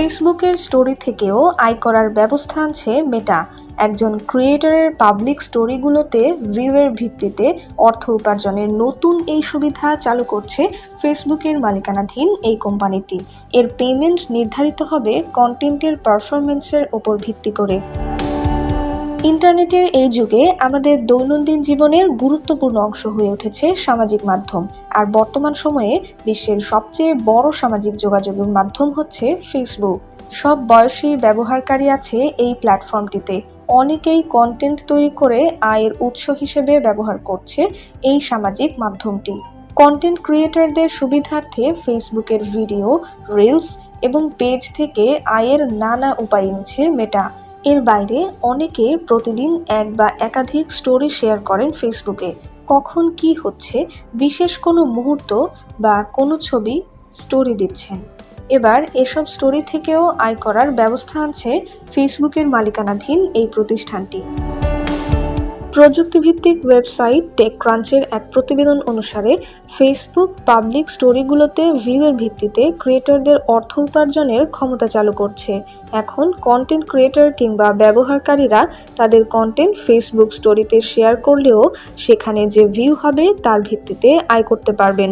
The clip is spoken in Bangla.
ফেসবুকের স্টোরি থেকেও আয় করার ব্যবস্থা আনছে মেটা। একজন ক্রিয়েটরের পাবলিক স্টোরিগুলোতে ভিউয়ের ভিত্তিতে অর্থ উপার্জনের নতুন এই সুবিধা চালু করছে ফেসবুকের মালিকানাধীন এই কোম্পানিটি। এর পেমেন্ট নির্ধারিত হবে কন্টেন্টের পারফরমেন্সের ওপর ভিত্তি করে। ইন্টারনেটের এই যুগে আমাদের দৈনন্দিন জীবনের গুরুত্বপূর্ণ অংশ হয়ে উঠেছে সামাজিক মাধ্যম। আর বর্তমান সময়ে বিশ্বের সবচেয়ে বড় সামাজিক যোগাযোগের মাধ্যম হচ্ছে ফেসবুক সব বয়সী ব্যবহারকারী আছে এই প্ল্যাটফর্মটিতে অনেকেই কন্টেন্ট তৈরি করে আয়ের উৎস হিসেবে ব্যবহার করছে এই সামাজিক মাধ্যমটি। কন্টেন্ট ক্রিয়েটরদের সুবিধার্থে ফেসবুকের ভিডিও রিলস এবং পেজ থেকে আয়ের নানা উপায় এনেছে মেটা এর বাইরে অনেকে প্রতিদিন এক বা একাধিক স্টোরি শেয়ার করেন ফেসবুকে কখন কি হচ্ছে, বিশেষ কোনো মুহূর্ত বা কোনো ছবি স্টোরি দিচ্ছেন। এবার এসব স্টোরি থেকেও আয় করার ব্যবস্থা আছে ফেসবুকের মালিকানাধীন এই প্রতিষ্ঠানটি। প্রযুক্তিভিত্তিক ওয়েবসাইট টেক ক্রাঞ্চের এক প্রতিবেদন অনুসারে ফেসবুক পাবলিক স্টোরিগুলোতে ভিউয়ের ভিত্তিতে ক্রিয়েটরদের অর্থ উপার্জনের ক্ষমতা চালু করছে। এখন কন্টেন্ট ক্রিয়েটর কিংবা ব্যবহারকারীরা তাদের কন্টেন্ট ফেসবুক স্টোরিতে শেয়ার করলেও সেখানে যে ভিউ হবে তার ভিত্তিতে আয় করতে পারবেন।